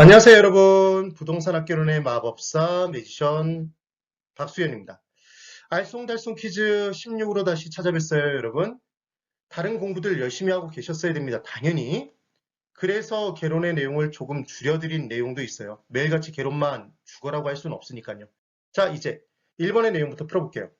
안녕하세요, 여러분. 부동산 학개론의 마법사 매지션 박수현입니다. 알쏭달쏭 퀴즈 16으로 다시 찾아뵀어요, 여러분. 다른 공부들 열심히 하고 계셨어야 됩니다. 당연히. 그래서 개론의 내용을 조금 줄여드린 내용도 있어요. 매일같이 개론만 죽어라고 할 수는 없으니까요. 자, 이제 1번의 내용부터 풀어볼게요.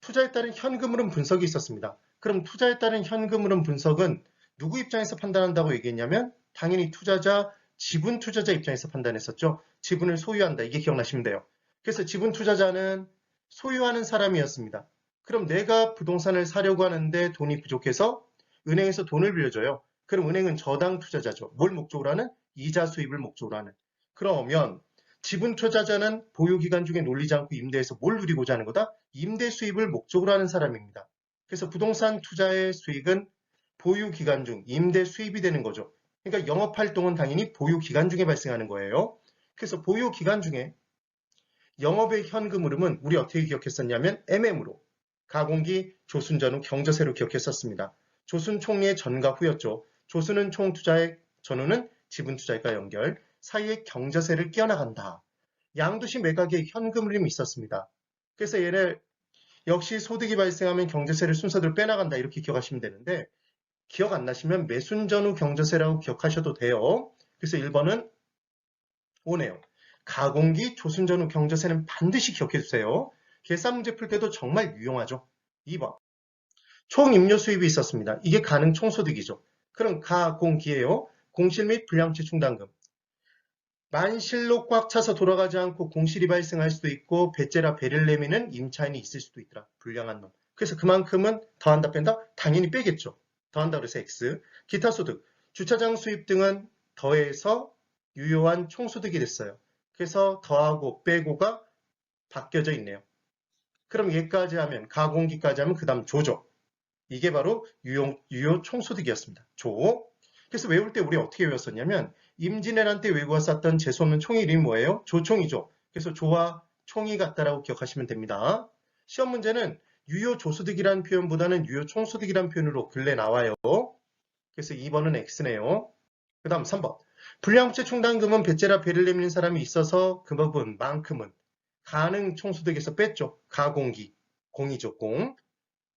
투자에 따른 현금 흐름 분석이 있었습니다. 그럼 투자에 따른 현금 흐름 분석은 누구 입장에서 판단한다고 얘기했냐면 당연히 투자자, 지분 투자자 입장에서 판단했었죠. 지분을 소유한다. 이게 기억나시면 돼요. 그래서 지분 투자자는 소유하는 사람이었습니다. 그럼 내가 부동산을 사려고 하는데 돈이 부족해서 은행에서 돈을 빌려줘요. 그럼 은행은 저당 투자자죠. 뭘 목적으로 하는? 이자 수입을 목적으로 하는. 그러면 지분 투자자는 보유기간 중에 놀리지 않고 임대해서 뭘 누리고자 하는 거다? 임대 수입을 목적으로 하는 사람입니다. 그래서 부동산 투자의 수익은 보유기간 중 임대 수입이 되는 거죠. 그러니까 영업활동은 당연히 보유기간 중에 발생하는 거예요. 그래서 보유기간 중에 영업의 현금 흐름은 우리 어떻게 기억했었냐면 MM으로 가공기 조순 전 후 경저세로 기억했었습니다. 조순 총리의 전과 후였죠. 조순은 총 투자액, 전후는 지분 투자액과 연결, 사이에 경저세를 끼어나간다. 양도시 매각에 현금 흐름이 있었습니다. 그래서 얘를 역시 소득이 발생하면 경제세를 순서대로 빼나간다 이렇게 기억하시면 되는데 기억 안 나시면 매순 전후 경저세라고 기억하셔도 돼요. 그래서 1번은 오네요. 가공기 조순 전후 경저세는 반드시 기억해 주세요. 계산 문제 풀 때도 정말 유용하죠. 2번. 총 임료 수입이 있었습니다. 이게 가능 총소득이죠. 그럼 가공기예요. 공실 및 불량채 충당금. 만실로 꽉 차서 돌아가지 않고 공실이 발생할 수도 있고 배째라 배를 내미는 임차인이 있을 수도 있더라. 불량한 놈. 그래서 그만큼은 더한다 뺀다? 당연히 빼겠죠. 더한다 그래서 X. 기타 소득. 주차장 수입 등은 더해서 유효한 총소득이 됐어요. 그래서 더하고 빼고가 바뀌어져 있네요. 그럼 얘까지 하면 가공기까지 하면 그 다음 조죠. 이게 바로 유용, 유효 총소득이었습니다. 조. 그래서 외울 때 우리 어떻게 외웠었냐면 임진왜란 때 외국어 썼던 재수없는 총의 이름이 뭐예요? 조총이죠. 그래서 조와 총이 같다라고 기억하시면 됩니다. 시험 문제는 유효 조소득이라는 표현보다는 유효 총소득이라는 표현으로 근래 나와요. 그래서 2번은 X네요. 그 다음 3번. 불량업체 충당금은 배째라 배를 내미는 사람이 있어서 그 부분만큼은 가능 총소득에서 뺐죠. 가공기, 공이죠, 공.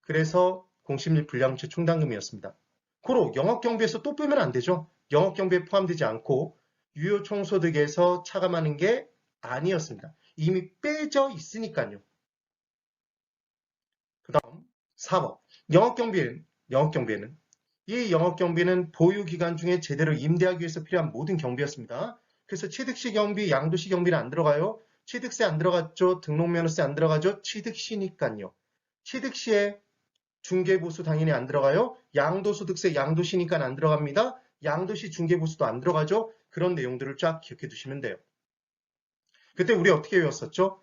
그래서 공심리 불량업체 충당금이었습니다. 고로 영업경비에서 또 빼면 안 되죠. 영업경비에 포함되지 않고 유효 총소득에서 차감하는 게 아니었습니다. 이미 빼져 있으니까요. 그 다음 4번 영업경비는 영업경비는 이 영업경비는 보유기간 중에 제대로 임대하기 위해서 필요한 모든 경비였습니다. 그래서 취득시 경비, 양도시 경비는 안 들어가요. 취득세 안 들어갔죠. 등록면허세 안 들어가죠. 취득시니까요. 취득시에 중개보수 당연히 안 들어가요. 양도소득세 양도시니까 안 들어갑니다. 양도시 중개보수도 안 들어가죠. 그런 내용들을 쫙 기억해 두시면 돼요. 그때 우리 어떻게 외웠었죠?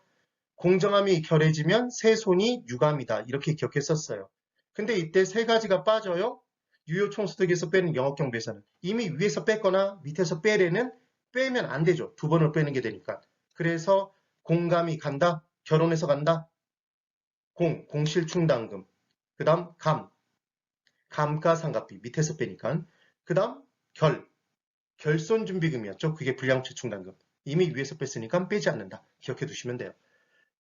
공정함이 결해지면 세 손이 유감이다. 이렇게 기억했었어요. 근데 이때 세 가지가 빠져요. 유효 총소득에서 빼는 영업경비에서는 이미 위에서 뺐거나 밑에서 빼래는 빼면 안 되죠. 두 번을 빼는 게 되니까. 그래서 공감이 간다. 결혼해서 간다. 공, 공실충당금. 그 다음 감, 감가상각비 밑에서 빼니까. 그 다음 결, 결손준비금이었죠. 그게 불량채충당금. 이미 위에서 뺐으니까 빼지 않는다. 기억해 두시면 돼요.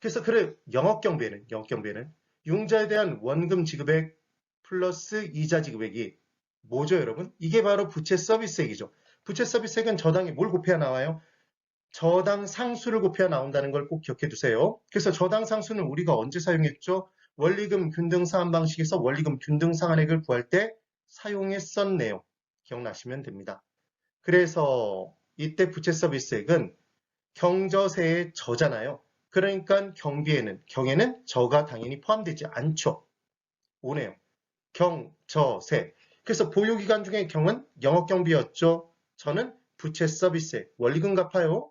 그래서 그래 영업 경비에는 영업 경비에는 융자에 대한 원금 지급액 플러스 이자 지급액이 뭐죠 여러분? 이게 바로 부채 서비스액이죠. 부채 서비스액은 저당에 뭘 곱해야 나와요? 저당 상수를 곱해야 나온다는 걸 꼭 기억해 두세요. 그래서 저당 상수는 우리가 언제 사용했죠? 원리금 균등 상환 방식에서 원리금 균등 상환액을 구할 때 사용했었네요. 기억나시면 됩니다. 그래서 이때 부채 서비스액은 경저세의 저잖아요. 그러니까 경비에는 경에는 저가 당연히 포함되지 않죠. 오네요. 경 저 세. 그래서 보유기간 중에 경은 영업경비였죠. 저는 부채 서비스액, 원리금 갚아요.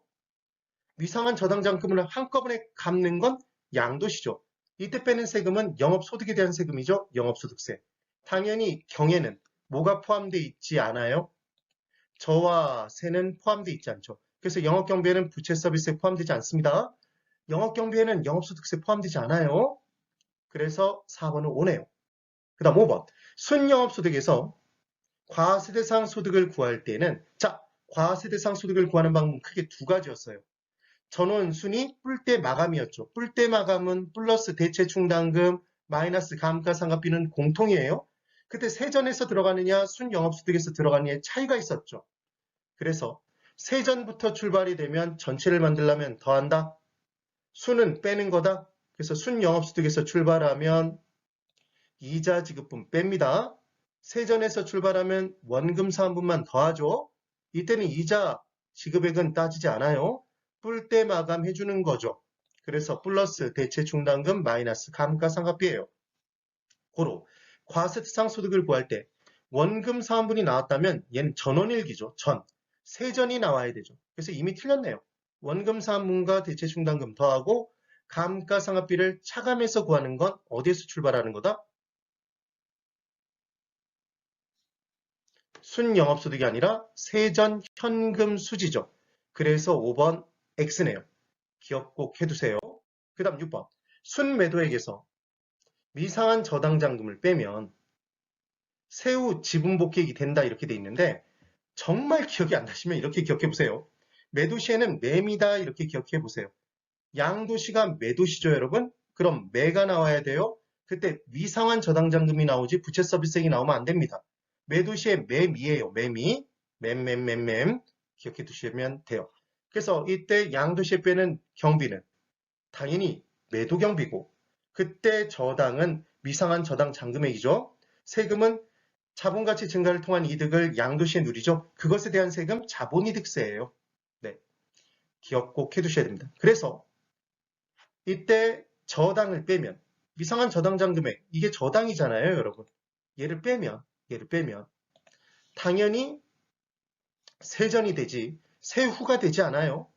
위상한 저당장금을 한꺼번에 갚는 건 양도시죠. 이때 빼는 세금은 영업소득에 대한 세금이죠. 영업소득세. 당연히 경에는 뭐가 포함되어 있지 않아요? 저와 세는 포함되어 있지 않죠. 그래서 영업경비에는 부채 서비스에 포함되지 않습니다. 영업 경비에는 영업소득세 포함되지 않아요. 그래서 4번은 오네요. 그 다음 5번. 순영업소득에서 과세대상 소득을 구할 때는 자 과세 대상 소득을 구하는 방법은 크게 두 가지였어요. 전원 순위 뿔대 마감이었죠. 뿔대 마감은 플러스 대체 충당금 마이너스 감가상각비는 공통이에요. 그때 세전에서 들어가느냐 순영업소득에서 들어가느냐의 차이가 있었죠. 그래서 세전부터 출발이 되면 전체를 만들려면 더한다. 순은 빼는 거다. 그래서 순영업소득에서 출발하면 이자 지급분 뺍니다. 세전에서 출발하면 원금 사원분만 더하죠. 이때는 이자 지급액은 따지지 않아요. 뿔 때 마감해주는 거죠. 그래서 플러스 대체 충당금 마이너스 감가상각비예요. 고로 과세상 소득을 구할 때 원금 사원분이 나왔다면 얘는 전원일기죠. 전. 세전이 나와야 되죠. 그래서 이미 틀렸네요. 원금 사원분과 대체 충당금 더하고 감가상각비를 차감해서 구하는 건 어디에서 출발하는 거다? 순영업소득이 아니라 세전 현금 수지죠. 그래서 5번 X네요. 기억 꼭 해두세요. 그 다음 6번. 순매도액에서 미상한 저당장금을 빼면 세후 지분복귀액이 된다 이렇게 돼 있는데 정말 기억이 안 나시면 이렇게 기억해 보세요. 매도시에는 매미다 이렇게 기억해 보세요. 양도시가 매도시죠 여러분? 그럼 매가 나와야 돼요. 그때 미상한 저당장금이 나오지 부채 서비스액이 나오면 안 됩니다. 매도시의 매미예요. 매미. 맴맴맴맴 기억해 두시면 돼요. 그래서 이때 양도시에 빼는 경비는 당연히 매도 경비고 그때 저당은 미상한 저당 잔금액이죠. 세금은 자본가치 증가를 통한 이득을 양도시에 누리죠. 그것에 대한 세금 자본이득세예요. 네, 기억 꼭 해두셔야 됩니다. 그래서 이때 저당을 빼면 미상한 저당 잔금액 이게 저당이잖아요, 여러분. 얘를 빼면 얘를 빼면 당연히 세전이 되지 세후가 되지 않아요.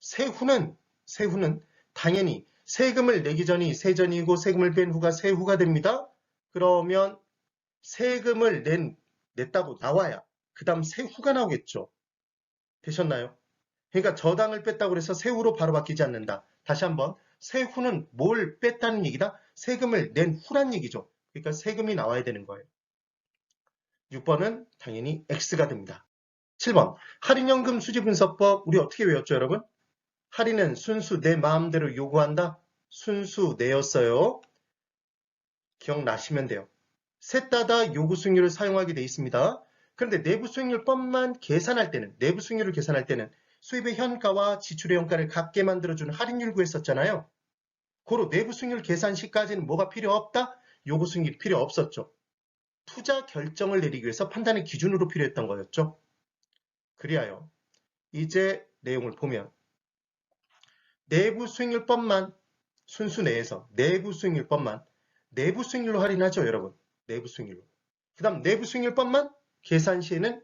세후는 세후는 당연히 세금을 내기 전이 세전이고 세금을 뺀 후가 세후가 됩니다. 그러면 세금을 낸, 냈다고 나와야 그 다음 세후가 나오겠죠. 되셨나요? 그러니까 저당을 뺐다고 해서 세후로 바로 바뀌지 않는다. 다시 한번 세후는 뭘 뺐다는 얘기다? 세금을 낸 후란 얘기죠. 그러니까 세금이 나와야 되는 거예요. 6번은 당연히 X가 됩니다. 7번 할인연금 수지분석법 우리 어떻게 외웠죠 여러분? 할인은 순수 내 마음대로 요구한다. 순수 내였어요. 기억나시면 돼요. 셋 다 다 요구 수익률을 사용하게 돼 있습니다. 그런데 내부 수익률법만 계산할 때는 내부 수익률을 계산할 때는 수입의 현가와 지출의 현가를 같게 만들어주는 할인율 구했었잖아요. 고로 내부 수익률 계산 시까지는 뭐가 필요 없다? 요구 수익률이 필요 없었죠. 투자 결정을 내리기 위해서 판단의 기준으로 필요했던 거였죠. 그리하여 이제 내용을 보면 내부 수익률법만 순수 내에서 내부 수익률법만 내부 수익률로 할인하죠 여러분 내부 수익률로 그 다음 내부 수익률법만 계산 시에는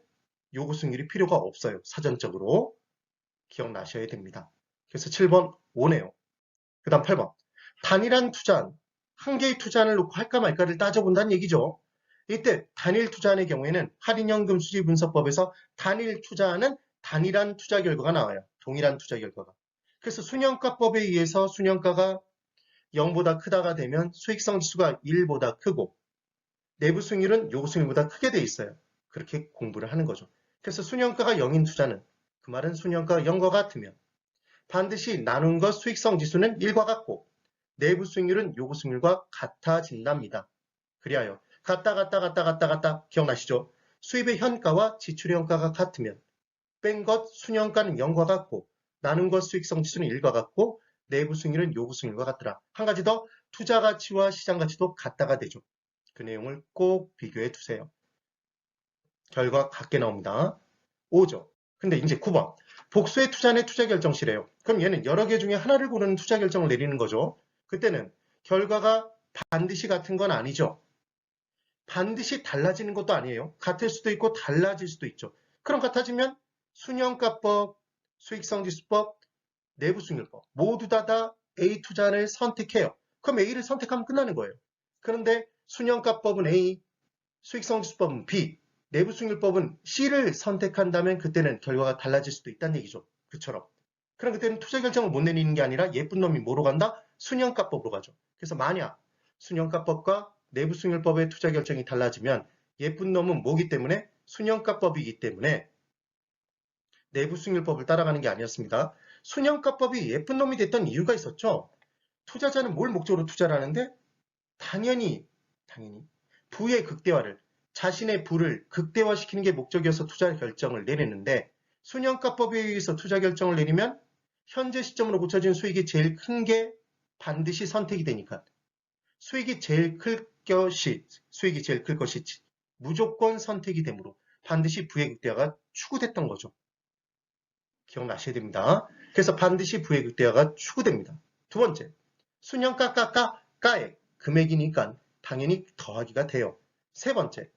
요구 수익률이 필요가 없어요 사전적으로 기억나셔야 됩니다 그래서 7번 5네요 그 다음 8번 단일한 투자한 한 개의 투자안을 놓고 할까 말까를 따져본다는 얘기죠 이때 단일 투자안의 경우에는 할인연금 수지 분석법에서 단일 투자안은 단일한 투자 결과가 나와요. 동일한 투자 결과가. 그래서 순영가법에 의해서 순영가가 0보다 크다가 되면 수익성 지수가 1보다 크고 내부 수익률은 요구 수익률보다 크게 돼 있어요. 그렇게 공부를 하는 거죠. 그래서 순영가가 0인 투자는 그 말은 순영가가 0과 같으면 반드시 나눈 것 수익성 지수는 1과 같고 내부 수익률은 요구 수익률과 같아진답니다. 그리하여 갔다 갔다 갔다 갔다 갔다 기억나시죠? 수입의 현가와 지출의 현가가 같으면 뺀 것 순현가는 0과 같고 나눈 것 수익성 지수는 1과 같고 내부 수익률은 요구 수익률과 같더라. 한 가지 더 투자 가치와 시장 가치도 같다가 되죠. 그 내용을 꼭 비교해 두세요. 결과 같게 나옵니다. 5죠. 근데 이제 9번. 복수의 투자내 투자 결정시래요. 그럼 얘는 여러 개 중에 하나를 고르는 투자 결정을 내리는 거죠. 그때는 결과가 반드시 같은 건 아니죠. 반드시 달라지는 것도 아니에요. 같을 수도 있고 달라질 수도 있죠. 그럼 같아지면 순영가법, 수익성지수법, 내부수익률법 모두 다 다 A 투자를 선택해요. 그럼 A를 선택하면 끝나는 거예요. 그런데 순영가법은 A, 수익성지수법은 B, 내부수익률법은 C를 선택한다면 그때는 결과가 달라질 수도 있다는 얘기죠. 그처럼. 그럼 그때는 투자 결정을 못 내리는 게 아니라 예쁜 놈이 뭐로 간다? 순영가법으로 가죠. 그래서 만약 순영가법과 내부수익률법의 투자 결정이 달라지면 예쁜 놈은 뭐기 때문에 순영가법이기 때문에 내부 수익률법을 따라가는 게 아니었습니다. 순영가법이 예쁜 놈이 됐던 이유가 있었죠. 투자자는 뭘 목적으로 투자를 하는데 당연히 당연히 부의 극대화를 자신의 부를 극대화시키는 게 목적이어서 투자 결정을 내리는데 순영가법에 의해서 투자 결정을 내리면 현재 시점으로 고쳐진 수익이 제일 큰 게 반드시 선택이 되니까 수익이 제일 클 것이 수익이 제일 클 것이 무조건 선택이 되므로 반드시 부의 극대화가 추구됐던 거죠. 기억나셔야 됩니다. 그래서 반드시 부의 극대화가 추구됩니다. 두 번째, 순영가 까까 까의 금액이니까 당연히 더하기가 돼요. 세 번째,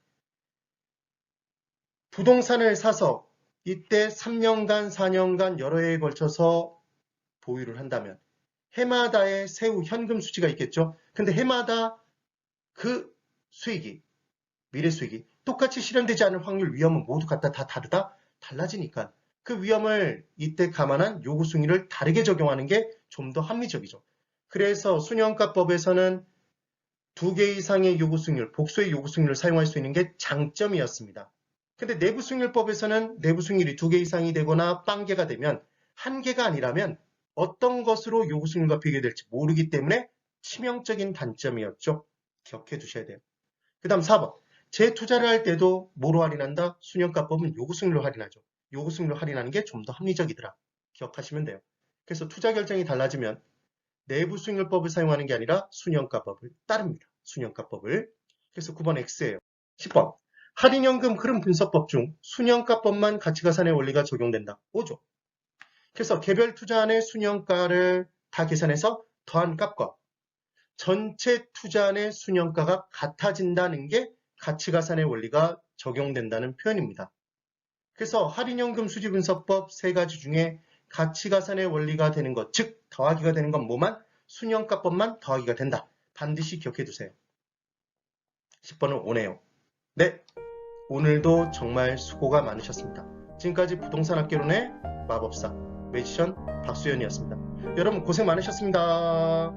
부동산을 사서 이때 3년간, 4년간 여러 해에 걸쳐서 보유를 한다면 해마다의 세후 현금 수지가 있겠죠. 근데 해마다 그 수익이, 미래 수익이 똑같이 실현되지 않을 확률, 위험은 모두 갖다 다 다르다? 달라지니까 그 위험을 이때 감안한 요구 승리를 다르게 적용하는 게 좀 더 합리적이죠. 그래서 순영가법에서는 두 개 이상의 요구 승률, 복수의 요구 승률을 사용할 수 있는 게 장점이었습니다. 근데 내부 승률법에서는 내부 승률이 두 개 이상이 되거나 빵개가 되면 한 개가 아니라면 어떤 것으로 요구 승률과 비교될지 모르기 때문에 치명적인 단점이었죠. 기억해 두셔야 돼요. 그 다음 4번. 재투자를 할 때도 뭐로 할인한다? 순영가법은 요구 승률로 할인하죠. 요구 승률로 할인하는 게 좀 더 합리적이더라. 기억하시면 돼요. 그래서 투자 결정이 달라지면 내부 수익률법을 사용하는 게 아니라 순영가법을 따릅니다. 순영가법을. 그래서 9번 X예요. 10번. 할인연금 흐름 분석법 중 순영가법만 가치가산의 원리가 적용된다. 5조. 그래서 개별 투자안의 순영가를 다 계산해서 더한 값과 전체 투자안의 순영가가 같아진다는 게 가치가산의 원리가 적용된다는 표현입니다. 그래서 할인연금 수지분석법 세 가지 중에 가치가산의 원리가 되는 것, 즉 더하기가 되는 건 뭐만? 순영가법만 더하기가 된다. 반드시 기억해 두세요. 10번은 오네요. 네, 오늘도 정말 수고가 많으셨습니다. 지금까지 부동산 학개론의 마법사 매지션 박수현이었습니다. 여러분 고생 많으셨습니다.